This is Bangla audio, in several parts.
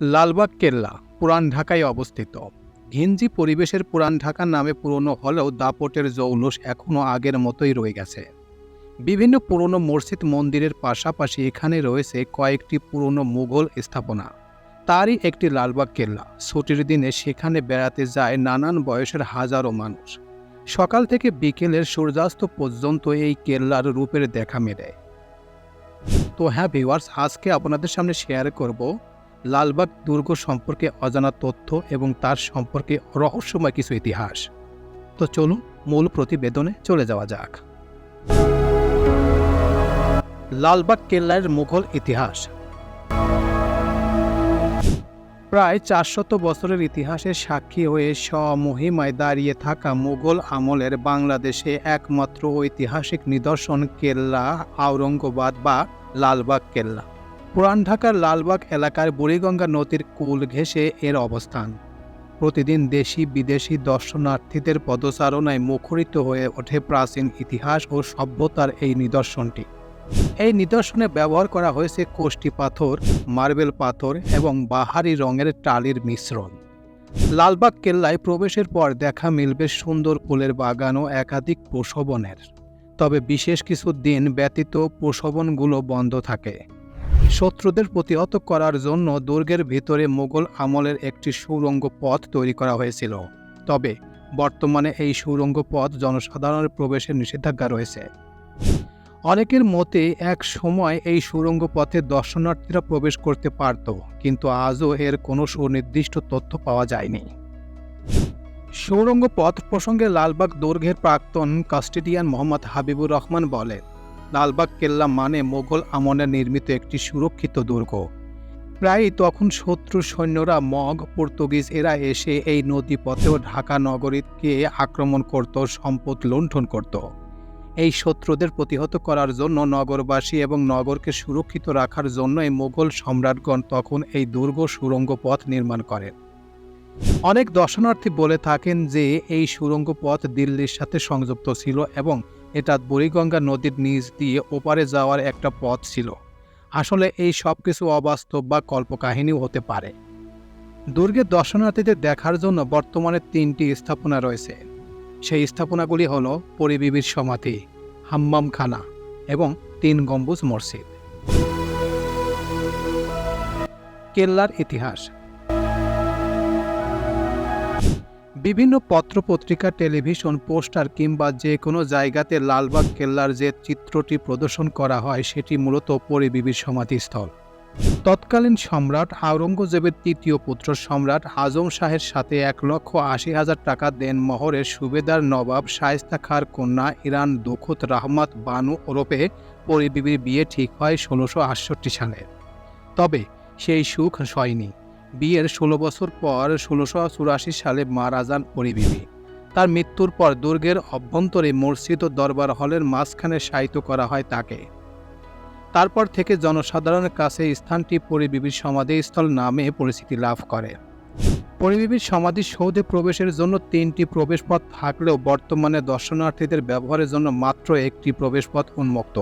লালবাগ, কেল্লা, পুরান ঢাকায় অবস্থিত। ঘিঞ্জি পরিবেশের পুরান ঢাকা নামে পুরনো হলেও দাপটের জৌলুস এখনও আগের মতোই রয়ে গেছে। বিভিন্ন পুরনো মসজিদ মন্দিরের পাশাপাশি এখানে রয়েছে কয়েকটি পুরনো মুঘল স্থাপনা। তারই একটি লালবাগ, কেল্লা। ছুটির দিনে সেখানে বেড়াতে যায় নানান বয়সের হাজারো মানুষ। সকাল থেকে বিকেলের সূর্যাস্ত পর্যন্ত এই কেল্লার রূপের দেখা মেলে। তো হ্যাঁ ভিউয়ার্স, আজকে আপনাদের সামনে শেয়ার করব লালবাগ দুর্গ সম্পর্কে অজানা তথ্য এবং তার সম্পর্কে রহস্যময় কিছু ইতিহাস। তো চলুন মূল প্রতিবেদনে চলে যাওয়া যাক। লালবাগ কেল্লার মুঘল ইতিহাস। প্রায় চারশত বছরের ইতিহাসের সাক্ষী হয়ে স্বমহিমায় দাঁড়িয়ে থাকা মুঘল আমলের বাংলাদেশে একমাত্র ঐতিহাসিক নিদর্শন কেল্লা, আওরঙ্গাবাদ বা লালবাগ কেল্লা। পুরান ঢাকার লালবাগ এলাকার বুড়িগঙ্গা নদীর কুল ঘেঁষে এর অবস্থান। প্রতিদিন দেশি, বিদেশি দর্শনার্থীদের পদচারণায় মুখরিত হয়ে ওঠে প্রাচীন ইতিহাস ও সভ্যতার এই নিদর্শনটি। এই নিদর্শনে ব্যবহার করা হয়েছে কোষ্টি পাথর, মার্বেল পাথর এবং বাহারি রঙের টালির মিশ্রণ। লালবাগ কেল্লায় প্রবেশের পর দেখা মিলবে সুন্দর ফুলের বাগান ও একাধিক প্রসবনের তবে বিশেষ কিছু দিন ব্যতীত প্রসবনগুলো বন্ধ থাকে। শত্রুদের প্রতিহত করার জন্য দুর্গের ভিতরে মোগল আমলের একটি সুরঙ্গ পথ তৈরি করা হয়েছিল। তবে বর্তমানে এই সুড়ঙ্গ পথ জনসাধারণের প্রবেশের নিষেধাজ্ঞা রয়েছে। অনেকের মতে, এক সময় এই সুড়ঙ্গ পথে দর্শনার্থীরা প্রবেশ করতে পারত, কিন্তু আজও এর কোনো সুনির্দিষ্ট তথ্য পাওয়া যায়নি। সৌরঙ্গ পথ প্রসঙ্গে লালবাগ দুর্গের প্রাক্তন কাস্টেডিয়ান মোহাম্মদ হাবিবুর রহমান বলেন লালবাগ কেল্লা মানে মোগল আমলে নির্মিত একটি সুরক্ষিত দুর্গ। প্রায়ই তখন শত্রু সৈন্যরা মগ, পর্তুগিজ, এরা এসে এই নদী পথেও ঢাকা নগরীকে আক্রমণ করত, সম্পদ লুণ্ঠন করত। এই শত্রুদের প্রতিহত করার জন্য নগরবাসী এবং নগরকে সুরক্ষিত রাখার জন্য এই মোগল সম্রাটগণ তখন এই দুর্গ সুড়ঙ্গ পথ নির্মাণ করেন অনেক দর্শনার্থী বলে থাকেন যে, এই সুড়ঙ্গ পথ দিল্লির সাথে সংযুক্ত ছিল এবং এটা বুড়িগঙ্গা নদীর নিচ দিয়ে ওপারে যাওয়ার একটা পথ ছিল। আসলে এই সব কিছু অবাস্তব বা কল্পকাহিনীও হতে পারে। দুর্গের দর্শনার্থীদের দেখার জন্য বর্তমানে তিনটি স্থাপনা রয়েছে। সেই স্থাপনাগুলি হল পরিবিবির সমাধি, হাম্মামখানা এবং তিন গম্বুজ মসজিদ। কেল্লার ইতিহাস। বিভিন্ন পত্রপত্রিকা, টেলিভিশন, পোস্টার কিংবা যে কোনো জায়গাতে লালবাগ কেল্লার যে চিত্রটি প্রদর্শন করা হয়, সেটি মূলত পরিবিবির সমাধিস্থল। তৎকালীন সম্রাট আওরঙ্গজেবের তৃতীয় পুত্র সম্রাট আজম শাহের সাথে এক লক্ষ আশি হাজার টাকা দেন মহরের সুবেদার নবাব শায়েস্তা খার কন্যা ইরান দুখুত রাহমাত বানু ওরপে পরিবিবির বিয়ে ঠিক হয় ষোলোশো সালে। তবে সেই সুখ সয়নি। বিয়ের ষোলো বছর পর ষোলোশো চুরাশি সালে মারা যান পরিবিবি। তার মৃত্যুর পর দুর্গের অভ্যন্তরে মসজিদ ও দরবার হলের মাঝখানে শায়িত করা হয় তাকে। তারপর থেকে জনসাধারণের কাছে স্থানটি পরিবিবির সমাধিস্থল নামে পরিচিতি লাভ করে। পরিবিবির সমাধি সৌধে প্রবেশের জন্য তিনটি প্রবেশপথ থাকলেও বর্তমানে দর্শনার্থীদের ব্যবহারের জন্য মাত্র একটি প্রবেশপথ উন্মুক্ত।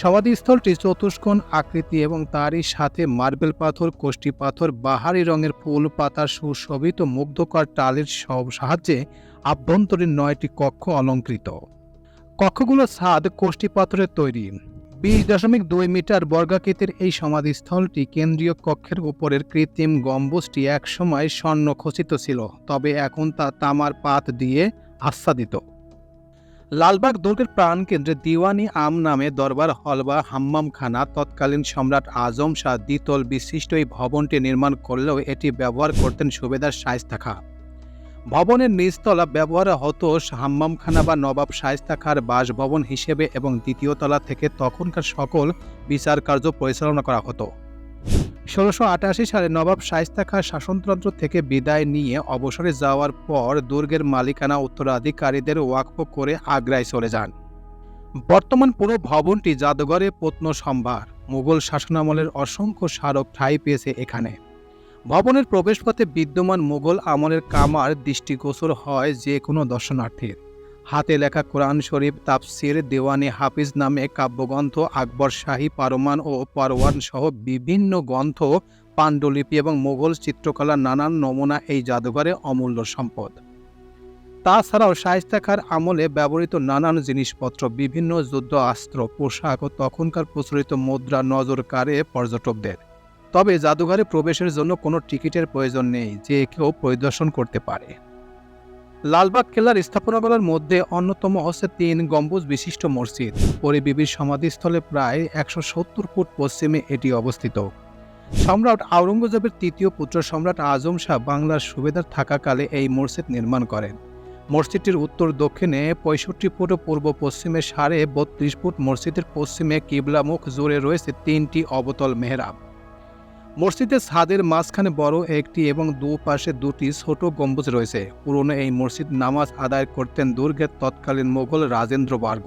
সমাধিস্থলটি চতুষ্কোণ আকৃতি এবং তারই সাথে মার্বেল পাথর কোষ্টি পাথর, বাহারি রঙের ফুল, পাতার সুশোভিত মুগ্ধকর টালির সব সাহায্যে আভ্যন্তরীণ নয়টি কক্ষ অলঙ্কৃত। কক্ষগুলোর ছাদ কোষ্টি পাথরের তৈরি। বিশ দশমিক দুই মিটার বর্গাকৃতির এই সমাধিস্থলটি কেন্দ্রীয় কক্ষের উপরের কৃত্রিম গম্বুজটি একসময় স্বর্ণ খচিত ছিল, তবে এখন তা তামার পাত দিয়ে আচ্ছাদিত। লালবাগ দুর্গের প্রাণকেন্দ্রে দিওয়ানি আম নামে দরবার হল বা হাম্মামখানা। তৎকালীন সম্রাট আজম শাহ দ্বিতল বিশিষ্ট এই ভবনটি নির্মাণ করলেও এটি ব্যবহার করতেন সুবেদার শায়স্তা খা ভবনের নিচতলা ব্যবহার হতো হাম্মামখানা বা নবাব শায়স্তা খার বাসভবন হিসেবে এবং দ্বিতীয় তলা থেকে তখনকার সকল বিচার কার্য পরিচালনা করা হতো। ষোলোশো আটাশি সালে নবাব শায়স্তা খাঁ শাসনতন্ত্র থেকে বিদায় নিয়ে অবসরে যাওয়ার পর দুর্গের মালিকানা উত্তরাধিকারীদের ওয়াকফ করে আগ্রায় চলে যান। বর্তমান পুরো ভবনটি জাদুঘরে প্রত্ন সম্ভার। মুঘল শাসনামলের অসংখ্য স্মারক ঠাঁই পেয়েছে এখানে। ভবনের প্রবেশপথে বিদ্যমান মুঘল আমলের কামার দৃষ্টিগোচর হয় যে কোনো দর্শনার্থীর। হাতে লেখা কোরআন শরীফ, তাফসির, দেওয়ানি হাফিজ নামে কাব্যগ্রন্থ, আকবর শাহী, পারমান ও পারওয়ান সহ বিভিন্ন গ্রন্থ, পাণ্ডুলিপি এবং মোগল চিত্রকলার নানান নমুনা এই জাদুঘরে অমূল্য সম্পদ। তাছাড়াও শায়েস্তাখার আমলে ব্যবহৃত নানান জিনিসপত্র, বিভিন্ন যুদ্ধ অস্ত্র পোশাক ও তখনকার প্রচলিত মুদ্রা, নজর কাড়ে পর্যটকদের। তবে জাদুঘরে প্রবেশের জন্য কোনো টিকিটের প্রয়োজন নেই, যে কেউ পরিদর্শন করতে পারে। লালবাগ কেল্লার স্থাপনাগুলোর মধ্যে অন্যতম হচ্ছে তিন গম্বুজ বিশিষ্ট মসজিদ। পরিবিবির সমাধিস্থলে প্রায় একশো সত্তর ফুট পশ্চিমে এটি অবস্থিত। সম্রাট আওরঙ্গজেবের তৃতীয় পুত্র সম্রাট আজম শাহ বাংলার সুবেদার থাকাকালে এই মসজিদ নির্মাণ করেন। মসজিদটির উত্তর দক্ষিণে পঁয়ষট্টি ফুট ও পূর্ব পশ্চিমে সাড়ে বত্রিশ ফুট মসজিদের পশ্চিমে কিবলামুখ জুড়ে রয়েছে তিনটি অবতল মেহরাব। মসজিদের ছাদের মাঝখানে বড় একটি এবং দুপাশে দুটি ছোট গম্বুজ রয়েছে। পুরনো এই মসজিদ নামাজ আদায় করতেন দুর্গের তৎকালীন মোগল রাজেন্দ্র বার্গ।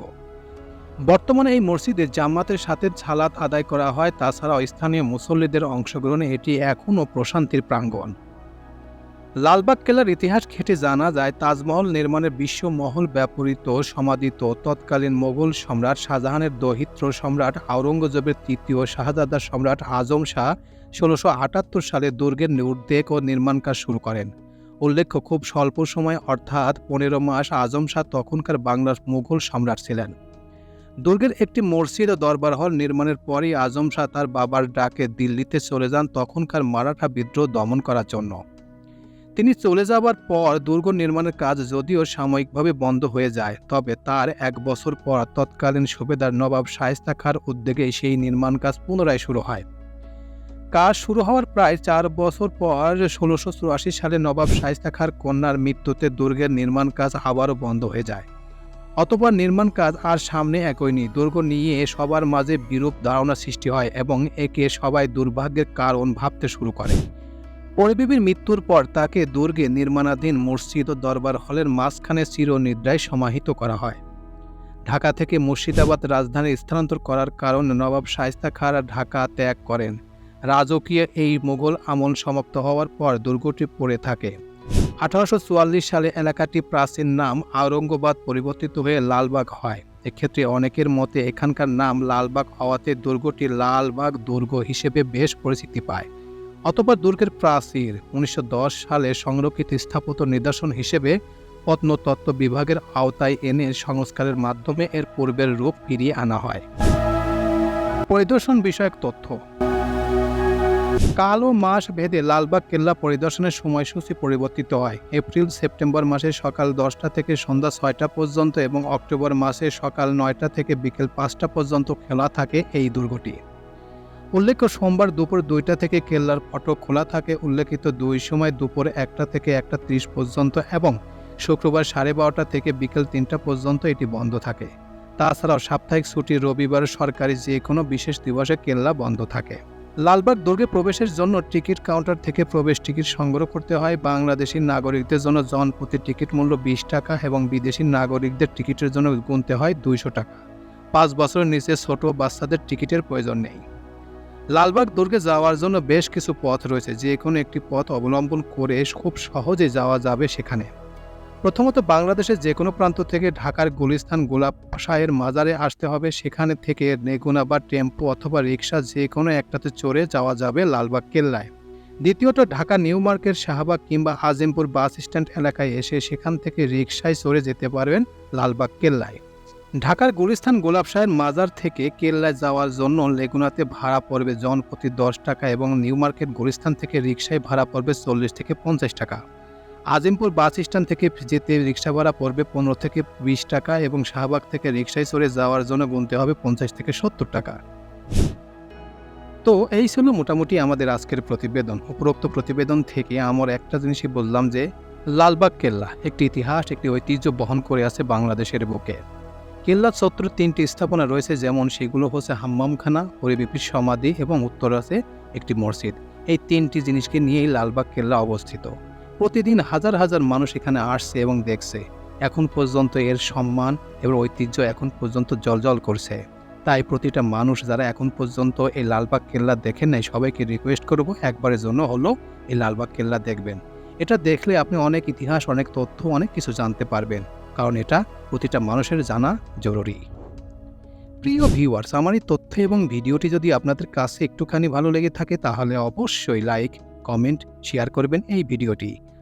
বর্তমানে এই মসজিদে জামাতের সাথে ছালাত আদায় করা হয়, তাছাড়াও স্থানীয় মুসল্লিদের অংশগ্রহণে এটি এখনও প্রশান্তির প্রাঙ্গণ। লালবাগ কেল্লার ইতিহাস ঘেটে জানা যায়, তাজমহল নির্মাণের বিশ্বমহল ব্যাপরিত সমাদিত তৎকালীন মোগল সম্রাট শাহজাহানের দহিত্র সম্রাট আওরঙ্গজেবের তৃতীয় শাহজাদা সম্রাট আজম শাহ ষোলোশো আটাত্তর সালে দুর্গের উদ্বেগ ও নির্মাণ কাজ শুরু করেন। উল্লেখ্য, খুব স্বল্প সময়, অর্থাৎ পনেরো মাস, আজম শাহ তখনকার বাংলার মুঘল সম্রাট ছিলেন। দুর্গের একটি মসজিদ ও দরবার হল নির্মাণের পরই আজম শাহ তার বাবার ডাকে দিল্লিতে চলে যান তখনকার মারাঠা বিদ্রোহ দমন করার জন্য। তিনি চলে যাবার পর দুর্গ নির্মাণের কাজ যদিও সাময়িকভাবে বন্ধ হয়ে যায়, তবে তার এক বছর পর তৎকালীন সুবেদার নবাব শায়েস্তা খাঁর উদ্যোগে সেই নির্মাণ কাজ পুনরায় শুরু হয়। কাজ শুরু হওয়ার প্রায় চার বছর পর ষোলোশো চুরাশি সালে নবাব শায়েস্তা খাঁর কন্যার মৃত্যুতে দুর্গের নির্মাণ কাজ আবারও বন্ধ হয়ে যায়। অতপর নির্মাণ কাজ আর সামনে একইনি দুর্গ নিয়ে সবার মাঝে বিরূপ ধারণা সৃষ্টি হয় এবং একে সবাই দুর্ভাগ্যের কারণ ভাবতে শুরু করে। পরিবিবির মৃত্যুর পর তাকে দুর্গে নির্মাণাধীন মসজিদ ও দরবার হলের মাঝখানে চিরনিদ্রায় সমাহিত করা হয়। ঢাকা থেকে মুর্শিদাবাদ রাজধানী স্থানান্তর করার কারণে নবাব শায়েস্তা খাঁরা ঢাকা ত্যাগ করেন। রাজকীয় এই মুঘল আমল সমাপ্ত হওয়ার পর দুর্গটি পড়ে থাকে। আঠারোশো চুয়াল্লিশ সালে এলাকাটি প্রাচীন নাম আওরঙ্গবাদ পরিবর্তিত হয়ে লালবাগ হয়। এক্ষেত্রে অনেকের মতে এখানকার নাম লালবাগ হওয়াতে দুর্গটি লালবাগ দুর্গ হিসেবে বেশ পরিচিতি পায়। অতপর দুর্গের প্রাচীর উনিশশো দশ সালে সংরক্ষিত স্থাপত্য নিদর্শন হিসেবে প্রত্নতত্ত্ব বিভাগের আওতায় এনে সংস্কারের মাধ্যমে এর পূর্বের রূপ ফিরিয়ে আনা হয়। পরিদর্শন বিষয়ক তথ্য। কাল মাস ভেদে লালবাগ কেল্লা পরিদর্শনের সময়সূচি পরিবর্তিত হয়। এপ্রিল, সেপ্টেম্বর মাসে সকাল দশটা থেকে সন্ধ্যা ছয়টা পর্যন্ত এবং অক্টোবর মাসে সকাল নয়টা থেকে বিকেল পাঁচটা পর্যন্ত খোলা থাকে এই দুর্গটি। উল্লেখ্য, সোমবার দুপুর দুইটা থেকে কেল্লার ফটক খোলা থাকে। উল্লেখিত, দুই সময় দুপুর একটা থেকে একটা ত্রিশ পর্যন্ত এবং শুক্রবার সাড়ে বারোটা থেকে বিকেল তিনটা পর্যন্ত এটি বন্ধ থাকে। তাছাড়াও সাপ্তাহিক ছুটি রবিবার সরকারি যে কোনো বিশেষ দিবসে কেল্লা বন্ধ থাকে। লালবাগ দুর্গে প্রবেশের জন্য টিকিট কাউন্টার থেকে প্রবেশ টিকিট সংগ্রহ করতে হয়। বাংলাদেশি নাগরিকদের জন্য জনপ্রতি টিকিট মূল্য বিশ টাকা এবং বিদেশি নাগরিকদের টিকিটের জন্য গুনতে হয় দুইশো টাকা। পাঁচ বছরের নিচে ছোট বাচ্চাদের টিকিটের প্রয়োজন নেই। লালবাগ দুর্গে যাওয়ার জন্য বেশ কিছু পথ রয়েছে। যে কোনো একটি পথ অবলম্বন করে খুব সহজে যাওয়া যাবে সেখানে। প্রথমত বাংলাদেশের যে কোনো প্রান্ত থেকে ঢাকার গুলিস্তান গোলাপ শাহের মাজারে আসতে হবে। সেখানে থেকে নেগুনা বা টেম্পো অথবা রিক্সা যে কোনো একটাতে চড়ে যাওয়া যাবে লালবাগ কেল্লায়। দ্বিতীয়ত, ঢাকা নিউ মার্কেট, শাহবাগ কিংবা আজিমপুর বাস স্ট্যান্ড এলাকায় এসে সেখান থেকে রিক্সায় চড়ে যেতে পারবেন লালবাগ কেল্লায়। ঢাকার গুলিস্তান গোলাপ শাহের মাজার থেকে কেল্লায় যাওয়ার জন্য লেগুনাতে ভাড়া পড়বে জনপ্রতি দশ টাকা এবং নিউ মার্কেট গুলিস্তান থেকে রিক্সায় ভাড়া পড়বে চল্লিশ থেকে পঞ্চাশ টাকা। আজিমপুর বাস স্ট্যান্ড থেকে যেতে রিক্সা ভাড়া পড়বে পনেরো থেকে বিশ টাকা এবং শাহবাগ থেকে রিক্সায় চড়ে যাওয়ার জন্য গুনতে হবে পঞ্চাশ থেকে সত্তর টাকা। তো এই ছিল মোটামুটি আমাদের আজকের প্রতিবেদন। উপরোক্ত প্রতিবেদন থেকে আমার একটা জিনিসই বললাম যে, লালবাগ কেল্লা একটি ইতিহাস, একটি ঐতিহ্য বহন করে আছে বাংলাদেশের বুকে। কেল্লা চত্বরে তিনটি স্থাপনা রয়েছে, যেমন সেগুলো হচ্ছে হাম্মামখানা হরিবিপির সমাধি এবং উত্তর আছে একটি মসজিদ। এই তিনটি জিনিসকে নিয়েই লালবাগ কেল্লা অবস্থিত। প্রতিদিন হাজার হাজার মানুষ এখানে আসছে এবং দেখছে। এখন পর্যন্ত এর সম্মান এবং ঐতিহ্য এখন পর্যন্ত জলজল করছে। তাই প্রতিটা মানুষ যারা এখন পর্যন্ত এই লালবাগ কেল্লা দেখেন নাই, সবাইকে রিকোয়েস্ট করব একবারের জন্য হলো এই লালবাগ কেল্লা দেখবেন। এটা দেখলে আপনি অনেক ইতিহাস, অনেক তথ্য, অনেক কিছু জানতে পারবেন। কারণ এটা প্রতিটা মানুষের জানা জরুরি। প্রিয় ভিউয়ার্স আমার এই তথ্য এবং ভিডিওটি যদি আপনাদের কাছে একটুখানি ভালো লেগে থাকে, তাহলে অবশ্যই লাইক কমেন্ট শেয়ার করবেন এই ভিডিওটি।